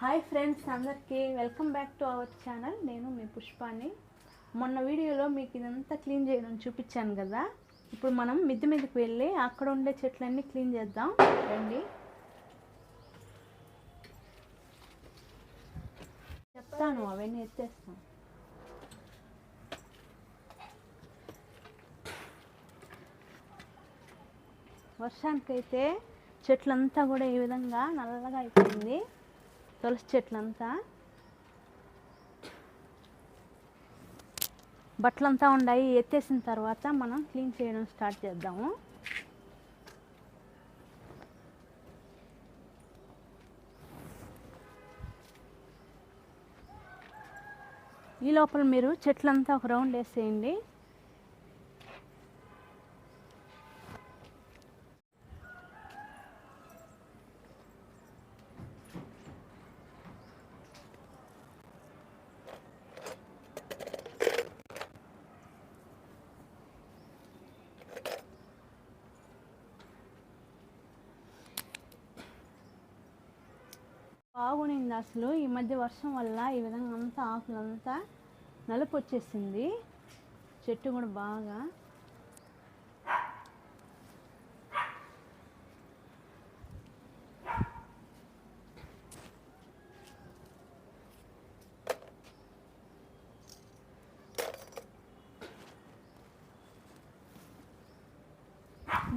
Hi friends అందరికీ welcome back to our channel నేను మీ పుష్పాని. మొన్న వీడియోలో మీకు ఇదంతా క్లీన్ చేయడం చూపించాను కదా? ఇప్పుడు మనం మిద్దె మీదకి వెళ్ళి అక్కడ ఉండే చెట్లన్నీ క్లీన్ చేద్దాం. రండి. చెప్తాను అవన్నీ ఎత్తేస్తాం. వర్షానికైతే చెట్లంతా కూడా ఈ విధంగా నల్లగా అయిపోయింది. తులసి చెట్లంతా. బట్టలంతా ఉన్నాయి ఎత్తేసిన తర్వాత మనం క్లీన్ చేయడం స్టార్ట్ చేద్దాము. ఈ లోపల మీరు చెట్లంతా ఒక రౌండ్ వేసేయండి. బాగునింది అసలు. ఈ మధ్య వర్షం వల్ల ఈ విధంగా అంతా ఆకులంతా నలుపు వచ్చేసింది చెట్టు కూడా బాగా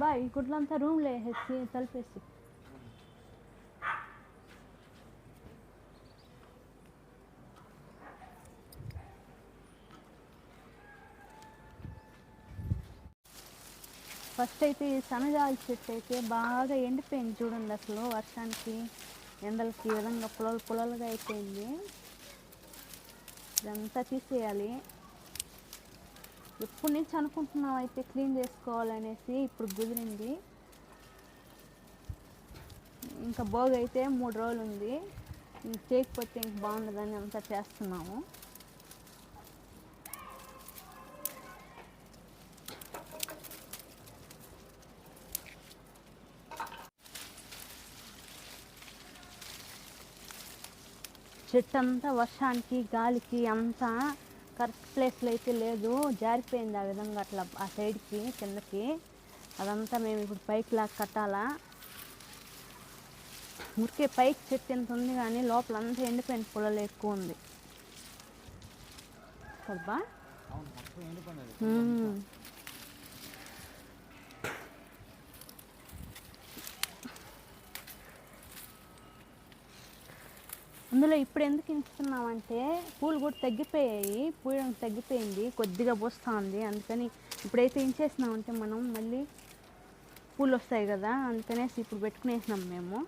బాయ్ ఈ గుడ్లంతా రూమ్లో వేసేసి తలిపేసి. ఫస్ట్ అయితే ఈ సన్నజాజి చెట్టు అయితే బాగా ఎండిపోయింది చూడండి అసలు వర్షానికి. ఎండలకి ఈ విధంగా పొలలు పొలలుగా అయిపోయింది. ఇదంతా తీసేయాలి. ఎప్పటి నుంచి అనుకుంటున్నాం అయితే క్లీన్ చేసుకోవాలనేసి? ఇప్పుడు కుదిరింది. ఇంకా భోగి అయితే మూడు రోజులు ఉంది. ఇంక చేయకపోతే ఇంక బాగుండదని అంతా చేస్తున్నాము. చెట్టు అంతా వర్షానికి గాలికి అంతా కరెక్ట్ ప్లేస్లో అయితే లేదు. జారిపోయింది ఆ విధంగా అట్లా ఆ సైడ్కి కిందకి. అదంతా మేము ఇప్పుడు పైకి లాగా కట్టాలా? ఊరికే పైకి చెట్టు ఎంత ఉంది కానీ లోపల అంతా ఎండిపోయిన పొలాలు ఎక్కువ ఉంది. కదబా అందులో ఇప్పుడు ఎందుకు ఇంచుతున్నామంటే పూలు కూడా తగ్గిపోయాయి పూయడం తగ్గిపోయింది కొద్దిగా పోస్తూ ఉంది అందుకని ఇప్పుడైతే ఇంచేసినామంటే మనం మళ్ళీ పూలు వస్తాయి కదా అందుకనేసి ఇప్పుడు పెట్టుకునేసినాం మేము.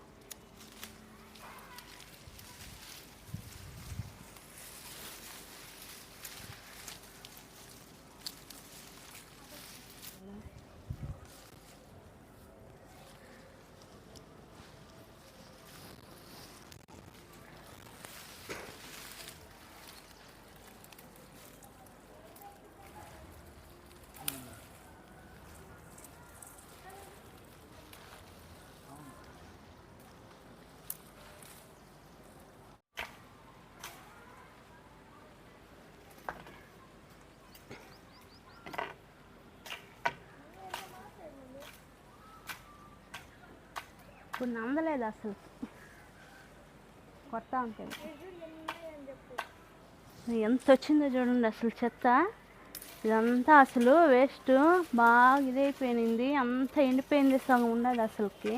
ఇప్పుడు నందలేదు అసలు. కొత్త ఉంటుంది ఎంత వచ్చిందో చూడండి అసలు చెత్త. ఇదంతా అసలు వేస్ట్ బాగా ఇదైపోయింది. అంత ఎండిపోయింది సగం ఉండదు అసలుకి.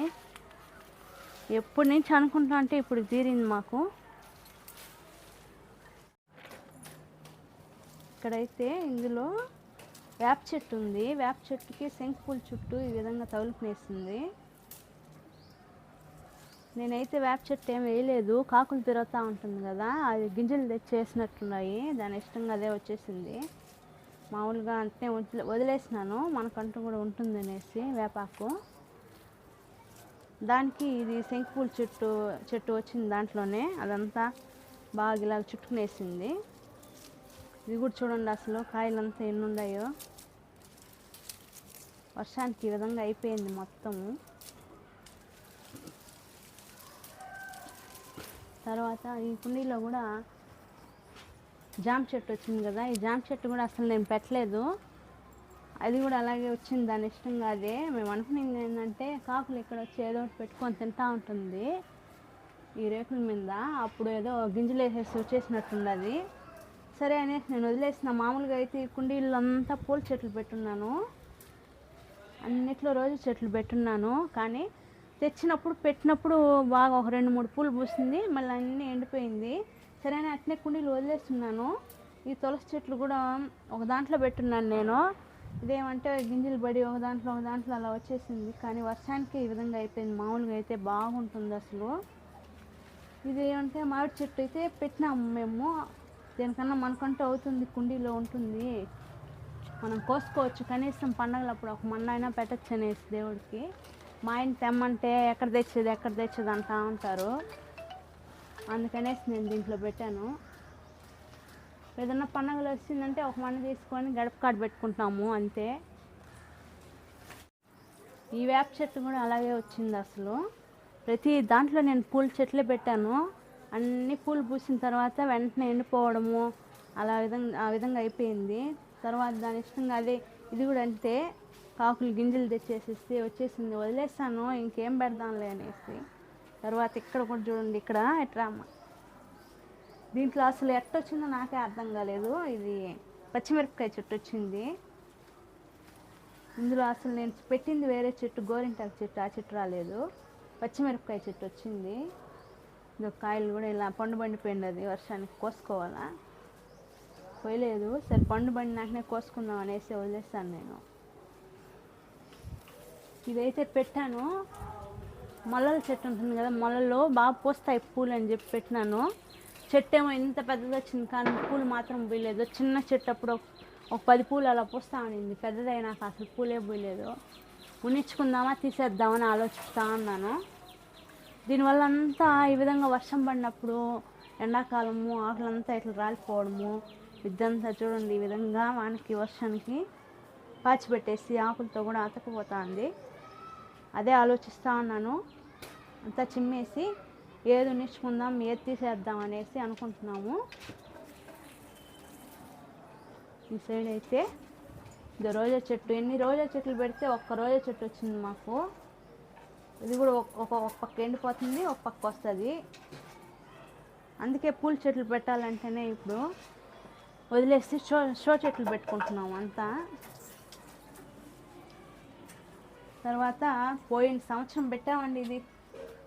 ఎప్పటి నుంచి అనుకుంటా అంటే ఇప్పుడు తీరింది మాకు. ఇక్కడైతే ఇందులో వేప చెట్టు ఉంది. వేప చెట్టుకి శంకుపూల చుట్టూ ఈ విధంగా తగులుకునేసింది నేనైతే వేప చెట్టు ఏం వేయలేదు. కాకులు తిరుగుతూ ఉంటుంది కదా అది గింజలు తెచ్చేసినట్టున్నాయి. దాని ఇష్టంగా అదే వచ్చేసింది. మామూలుగా అంటే వదిలే వదిలేసినాను. మనకంటూ కూడా ఉంటుంది అనేసి వేపాకు. దానికి ఇది శంకుపూల చెట్టు చెట్టు వచ్చింది దాంట్లోనే. అదంతా బాగా ఇలా చుట్టుకునేసింది. ఇది కూడా చూడండి అసలు కాయలంతా ఎన్ని వర్షానికి ఈ విధంగా అయిపోయింది మొత్తము. తర్వాత ఈ కుండీలో కూడా జామ చెట్టు వచ్చింది కదా ఈ జామ చెట్టు కూడా అసలు నేను పెట్టలేదు. అది కూడా అలాగే వచ్చింది దాని ఇష్టంగా అదే. మేము అనుకునేది ఏంటంటే కాకులు ఇక్కడ వచ్చి ఏదో ఒకటి పెట్టుకొని తింటూ ఉంటుంది ఈ రేకుల మీద. అప్పుడు ఏదో గింజలు వేసేసి వచ్చేసినట్టుంది అది సరే అనేసి నేను వదిలేసిన. మామూలుగా అయితే ఈ కుండీల్లో అంతా పూల చెట్లు పెట్టున్నాను. అన్నిట్లో రోజు చెట్లు పెట్టున్నాను. కానీ తెచ్చినప్పుడు పెట్టినప్పుడు బాగా ఒక రెండు మూడు పూలు పూసింది. మళ్ళీ అన్నీ ఎండిపోయింది. సరే అని అట్నే కుండీలు వదిలేస్తున్నాను. ఈ తులసి చెట్లు కూడా ఒక దాంట్లో పెట్టున్నాను నేను. ఇదేమంటే గింజలు పడి ఒక దాంట్లో ఒక దాంట్లో అలా వచ్చేసింది. కానీ వర్షానికి ఈ విధంగా అయిపోయింది. మామూలుగా అయితే బాగుంటుంది అసలు. ఇది ఏమంటే మామిడి చెట్టు అయితే పెట్టినాము మేము. దేనికన్నా మనకంటూ అవుతుంది కుండీలో ఉంటుంది. మనం కోసుకోవచ్చు. కనీసం పండగలప్పుడు ఒక మన్న అయినా పెట్టచ్చు అనేసి దేవుడికి. మా ఆయన తెమ్మంటే ఎక్కడ తెచ్చేది ఎక్కడ తెచ్చేది అంటా ఉంటారు. అందుకనేసి నేను దీంట్లో పెట్టాను. ఏదన్నా పండగలు వచ్చిందంటే ఒక మన తీసుకొని గడప కాడ పెట్టుకుంటాము అంతే. ఈ వేప చెట్టు కూడా అలాగే వచ్చింది అసలు. ప్రతి దాంట్లో నేను పూల చెట్లే పెట్టాను. అన్ని పూలు పూసిన తర్వాత వెంటనే ఎండిపోవడము అలా విధంగా ఆ విధంగా అయిపోయింది. తర్వాత దాని ఇష్టంగా అదే ఇది కూడా అంతే. కాకులు గింజలు తెచ్చేసేసి వచ్చేసింది వదిలేస్తాను ఇంకేం పెడదాంలే అనేసి. తర్వాత ఇక్కడ కూడా చూడండి ఇక్కడ ఎట్రా అమ్మ. దీంట్లో అసలు ఎట్టొచ్చిందో నాకే అర్థం కాలేదు. ఇది పచ్చిమిరపకాయ చెట్టు వచ్చింది. ఇందులో అసలు నేను పెట్టింది వేరే చెట్టు గోరింటాకు చెట్టు ఆ చెట్టు రాలేదు. పచ్చిమిరపకాయ చెట్టు వచ్చింది. ఇది కాయలు కూడా ఇలా పండు పండిపోయింది అది వర్షానికి కోసుకోవాలా? పోయలేదు. సరే పండు పండినాకనే కోసుకుందాం అనేసి వదిలేస్తాను నేను. ఇదైతే పెట్టాను. మొలల చెట్టు ఉంటుంది కదా మొలలో బాగా పూస్తాయి పూలు అని చెప్పి పెట్టినాను. చెట్టు ఏమో ఇంత పెద్దది వచ్చింది కానీ పూలు మాత్రం పోయలేదు. చిన్న చెట్టు అప్పుడు ఒక- పది పూలు అలా పూస్తా ఉండింది. పెద్దదైనాక అసలు పూలే పోయలేదు. ఉనిచ్చుకుందామా తీసేద్దామని ఆలోచిస్తూ ఉన్నాను. దీనివల్ల అంతా ఈ విధంగా వర్షం పడినప్పుడు ఎండాకాలము ఆకులంతా ఇట్లా రాలిపోవడము ఇద్దంతా చూడండి ఈ విధంగా వానికి వర్షానికి పాచిపెట్టేసి ఆకులతో కూడా అతకపోతుంది అదే ఆలోచిస్తూ ఉన్నాను. అంతా చిమ్మేసి ఏది ఉంచుకుందాం ఏది తీసేద్దాం అనేసి అనుకుంటున్నాము. ఈ సైడ్ అయితే ఇది రోజా చెట్టు. ఎన్ని రోజా చెట్లు పెడితే ఒక్క రోజా చెట్టు వచ్చింది మాకు. ఇది కూడా ఒక ఒక పక్క ఎండిపోతుంది ఒక పక్క వస్తుంది. అందుకే పూల చెట్లు పెట్టాలంటేనే ఇప్పుడు వదిలేసి షో షో చెట్లు పెట్టుకుంటున్నాం అంతా. తర్వాత పోయిన సంవత్సరం పెట్టామండి ఇది.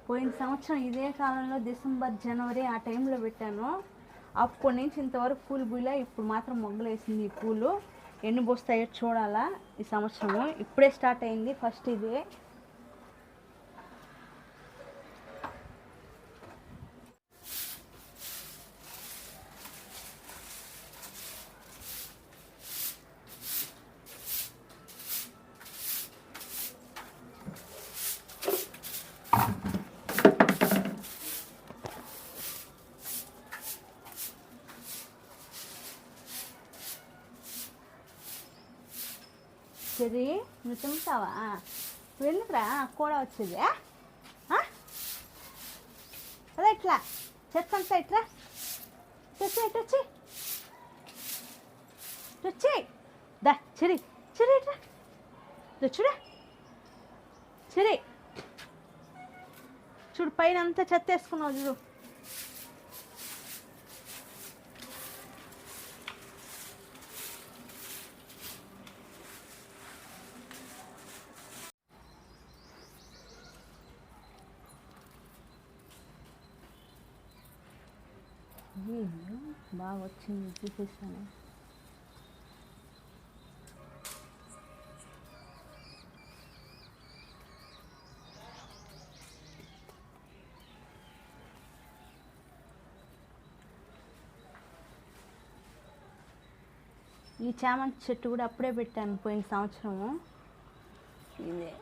పోయిన సంవత్సరం ఇదే కాలంలో డిసెంబర్ జనవరి ఆ టైంలో పెట్టాను. అప్పటి నుంచి ఇంతవరకు పూలు పూలే ఇప్పుడు మాత్రం మొగ్గలేసింది ఈ పూలు. ఎన్ని పోస్తాయో చూడాలా ఈ సంవత్సరము. ఇప్పుడే స్టార్ట్ అయింది ఫస్ట్ ఇది. చెరి నువ్వు తింటావా? వెళ్ళిరా కూడా వచ్చేది అదే ఇట్లా చెత్త అంతా ఇట్లా. తెచ్చి ఇటు వచ్చి వచ్చి దా చెరి చెరి ఇట్లా. చూడా. చూడ చూడు పైన అంతా చెత్త వేసుకున్నావు చూడు అయ్యో, బాగా వచ్చింది చూపిస్తాను ఈ చామంతి చెట్టు కూడా అప్పుడే పెట్టాను పోయిన సంవత్సరము. ఇదే.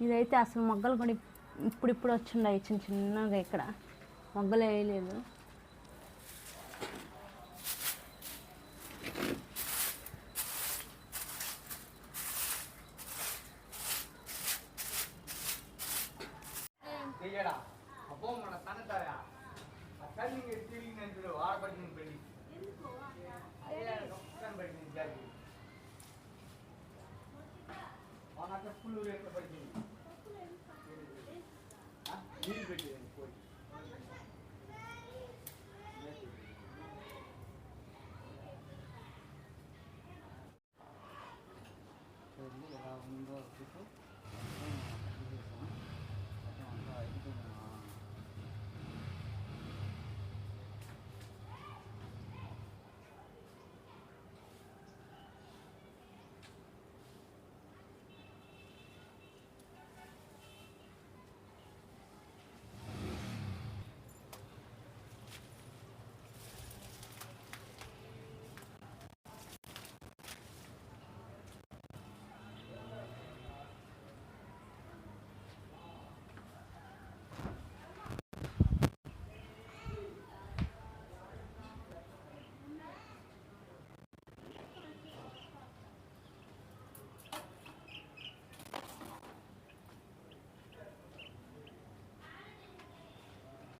ఇదైతే అసలు మొగ్గలు కూడా ఇప్పుడిప్పుడు ఇప్పుడు ఇప్పుడు వచ్చిండాయి చిన్న చిన్నగా ఇక్కడ. మొగ్గలు వేయలేదు. చెప్పులు రేట్లు పడింది నీళ్ళు పెట్టి పోయి.